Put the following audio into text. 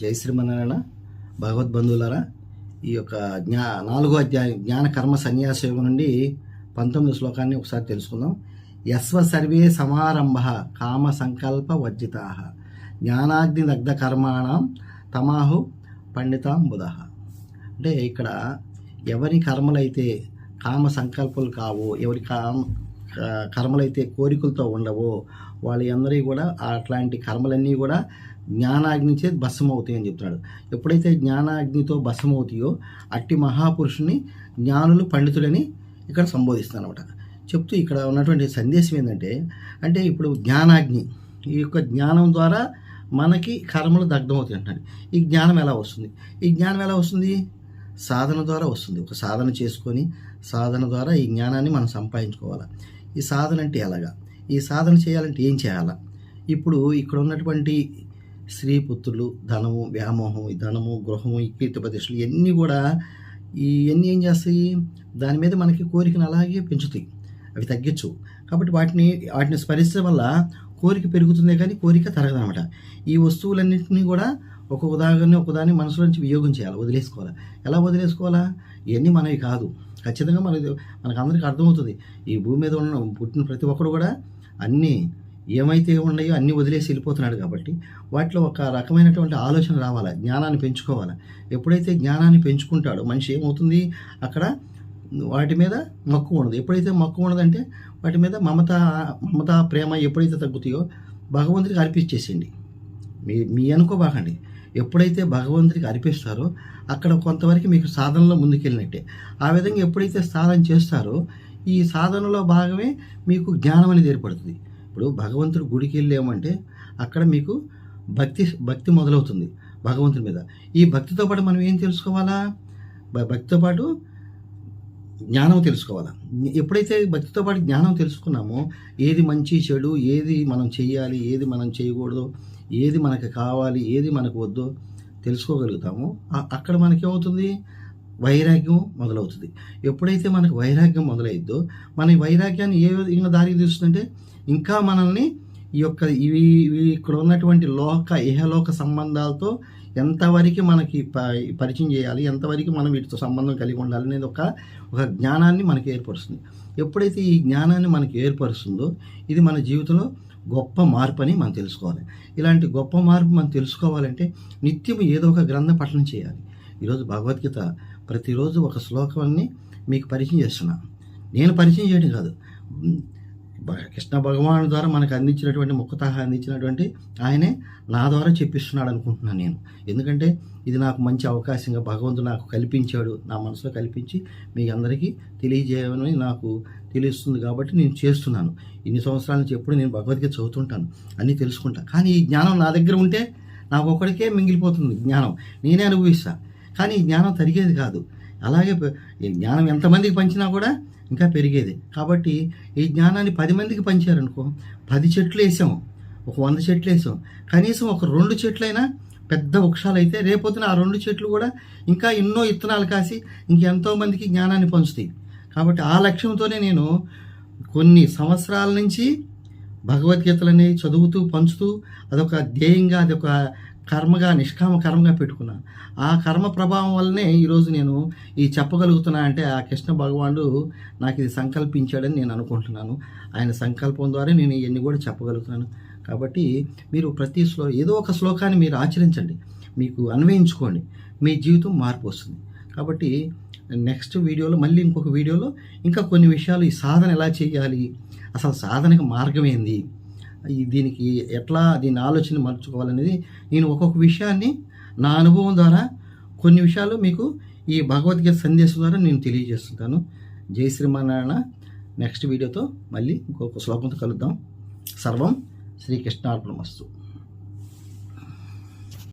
జై శ్రీమన్నారాయణ. భగవద్బంధువులారా ఈ యొక్క జ్ఞా నాలుగో అధ్యాయం జ్ఞాన కర్మ సన్యాస యోగం నుండి పంతొమ్మిది శ్లోకాన్ని ఒకసారి తెలుసుకుందాం. యస్వ సర్వే సమారంభ కామ సంకల్ప వర్జితా జ్ఞానాగ్ని దగ్ధ కర్మాణం తమాహు పండితాం బుధ. అంటే ఇక్కడ ఎవరి కర్మలైతే కామ సంకల్పాలు కావు ఎవరి కామ కర్మలైతే కోరికలతో ఉండవో. వాళ్ళు అందరికీ కూడా అట్లాంటి కర్మలన్నీ కూడా జ్ఞానాగ్ని చేతి భస్మం అవుతాయి అని చెప్తున్నాడు. ఎప్పుడైతే జ్ఞానాగ్నితో భస్మం అవుతాయో అట్టి మహాపురుషుని జ్ఞానులు పండితులని ఇక్కడ సంబోధిస్తాను అనమాట చెప్తూ ఇక్కడ ఉన్నటువంటి సందేశం ఏంటంటే అంటే ఇప్పుడు జ్ఞానాగ్ని ఈ యొక్క జ్ఞానం ద్వారా మనకి కర్మలు దగ్ధమవుతాయి అంటాడు ఈ జ్ఞానం ఎలా వస్తుంది? ఈ జ్ఞానం ఎలా వస్తుంది? సాధన ద్వారా వస్తుంది. ఒక సాధన చేసుకొని సాధన ద్వారా ఈ జ్ఞానాన్ని మనం సంపాదించుకోవాలి? ఈ సాధన అంటే ఎలాగా? ఈ సాధన చేయాలంటే ఏం చేయాలా? ఇప్పుడు ఇక్కడ ఉన్నటువంటి స్త్రీ పుత్రులు ధనము వ్యామోహం ధనము గృహము ఈ కీర్తి ప్రతిష్టలు ఇవన్నీ కూడా ఇవన్నీ ఏం చేస్తాయి? దాని మీద మనకి కోరికను అలాగే పెంచుతాయి. అవి తగ్గించు కాబట్టి వాటిని వాటిని స్మరించడం వల్ల కోరిక పెరుగుతుందే కానీ కోరిక తరగదనమాట ఈ వస్తువులన్నింటినీ కూడా ఒక ఉదాహరణ ఒకదాన్ని మనసులో నుంచి వియోగం చేయాలి వదిలేసుకోవాలి. ఎలా వదిలేసుకోవాలా? ఇవన్నీ మనవి కాదు. ఖచ్చితంగా మనకి మనకు అందరికీ అర్థమవుతుంది. ఈ భూమి మీద ఉన్న పుట్టిన ప్రతి ఒక్కరు కూడా అన్నీ ఏమైతే ఉన్నాయో అన్నీ వదిలేసి వెళ్ళిపోతున్నాడు కాబట్టి వాటిలో ఒక రకమైనటువంటి ఆలోచన రావాలి జ్ఞానాన్ని పెంచుకోవాలి. ఎప్పుడైతే జ్ఞానాన్ని పెంచుకుంటాడో మనిషి ఏమవుతుంది? అక్కడ వాటి మీద మక్కువ ఉండదు. ఎప్పుడైతే మక్కువ ఉండదంటే వాటి మీద మమత మమత ప్రేమ ఎప్పుడైతే తగ్గుతాయో భగవంతుడికి అర్పించేసేయండి. మీ మీ అనుకోబాకండి. ఎప్పుడైతే భగవంతుడికి అర్పిస్తారో అక్కడ కొంతవరకు మీకు సాధనలో ముందుకెళ్ళినట్టే. ఆ విధంగా ఎప్పుడైతే సాధన చేస్తారో ఈ సాధనలో భాగమే మీకు జ్ఞానం అనేది ఏర్పడుతుంది. ఇప్పుడు భగవంతుడు గుడికి వెళ్ళామంటే అక్కడ మీకు భక్తి భక్తి మొదలవుతుంది భగవంతుడి మీద. ఈ భక్తితో పాటు మనం ఏం తెలుసుకోవాలా? భక్తితో పాటు జ్ఞానం తెలుసుకోవాలా? ఎప్పుడైతే భక్తితో పాటు జ్ఞానం తెలుసుకున్నామో ఏది మంచి చెడు ఏది మనం చేయాలి ఏది మనం చేయకూడదు ఏది మనకు కావాలి ఏది మనకు వద్దో తెలుసుకోగలుగుతామో. అక్కడ మనకి ఏమవుతుంది వైరాగ్యం మొదలవుతుంది. ఎప్పుడైతే మనకు వైరాగ్యం మొదలైద్దో మన వైరాగ్యాన్ని ఏ విధంగా దారికి తీస్తుందంటే ఇంకా మనల్ని ఈ యొక్క ఇవి ఇవి ఇక్కడ ఉన్నటువంటి లోక ఇహలోక సంబంధాలతో ఎంతవరకు మనకి ప- పరిచయం చేయాలి ఎంతవరకు మనం వీటితో సంబంధం కలిగి ఉండాలి అనేది ఒక ఒక జ్ఞానాన్ని మనకి ఏర్పరుస్తుంది. ఎప్పుడైతే ఈ జ్ఞానాన్ని మనకి ఏర్పరుస్తుందో ఇది మన జీవితంలో గొప్ప మార్పు అని మనం తెలుసుకోవాలి. ఇలాంటి గొప్ప మార్పు మనం తెలుసుకోవాలంటే నిత్యం ఏదో ఒక గ్రంథ పఠనం చేయాలి. ఈరోజు భగవద్గీత ప్రతిరోజు ఒక శ్లోకాన్ని మీకు పరిచయం చేస్తున్నా. నేను పరిచయం చేయడం కాదు. కృష్ణ భగవాను ద్వారా మనకు అందించినటువంటి ముఖతహ అందించినటువంటి ఆయనే నా ద్వారా చెప్పిస్తున్నాడు అనుకుంటున్నాను నేను. ఎందుకంటే ఇది నాకు మంచి అవకాశంగా భగవంతుడు నాకు కల్పించాడు నా మనసులో కల్పించి మీ అందరికీ తెలియజేయమని నాకు తెలుస్తుంది కాబట్టి నేను చేస్తున్నాను. ఇన్ని సంవత్సరాల నుంచి ఎప్పుడు నేను భగవద్గీత చదువుతుంటాను అన్నీ తెలుసుకుంటాను కానీ ఈ జ్ఞానం నా దగ్గర ఉంటే నాకు ఒక్కడికే మిగిలిపోతుంది జ్ఞానం. నేనే అనుభవిస్తా. కానీ ఈ జ్ఞానం తరిగేది కాదు. అలాగే జ్ఞానం ఎంతమందికి పంచినా కూడా ఇంకా పెరిగేది. కాబట్టి ఈ జ్ఞానాన్ని పది మందికి పంచారనుకో పది చెట్లు వేసాం ఒక వంద చెట్లు వేసాం కనీసం ఒక రెండు చెట్లైనా పెద్ద వృక్షాలు అయితే రేపొద్దున ఆ రెండు చెట్లు కూడా ఇంకా ఎన్నో ఇత్తనాలు కాసి ఇంకెంతో మందికి జ్ఞానాన్ని పంచుతాయి. కాబట్టి ఆ లక్ష్యంతోనే నేను కొన్ని సంవత్సరాల నుంచి భగవద్గీతలని చదువుతూ పంచుతూ అదొక ధ్యేయంగా అదొక కర్మగా నిష్కామ కర్మగా పెట్టుకున్నాను ఆ కర్మ ప్రభావం వల్లనే ఈరోజు నేను ఈ చెప్పగలుగుతున్నా అంటే ఆ కృష్ణ భగవానుడు నాకు ఇది సంకల్పించాడని నేను అనుకుంటున్నాను. ఆయన సంకల్పం ద్వారా నేను ఇవన్నీ కూడా చెప్పగలుగుతున్నాను. కాబట్టి మీరు ప్రతి శ్లో ఏదో ఒక శ్లోకాన్ని మీరు ఆచరించండి. మీకు అన్వయించుకోండి. మీ జీవితం మార్పు వస్తుంది. కాబట్టి నెక్స్ట్ వీడియోలో మళ్ళీ ఇంకొక వీడియోలో ఇంకా కొన్ని విషయాలు ఈ సాధన ఎలా చేయాలి? అసలు సాధనకు మార్గం ఏంది? దీనికి ఎట్లా దీని ఆలోచన మర్చుకోవాలనేది నేను ఒక్కొక్క విషయాన్ని నా అనుభవం ద్వారా కొన్ని విషయాలు మీకు ఈ భగవద్గీత సందేశం ద్వారా నేను తెలియజేస్తుంటాను. జై శ్రీమన్నారాయణ. నెక్స్ట్ వీడియోతో మళ్ళీ ఇంకొక శ్లోకంతో కలుద్దాం. సర్వం శ్రీకృష్ణార్పణమస్తు.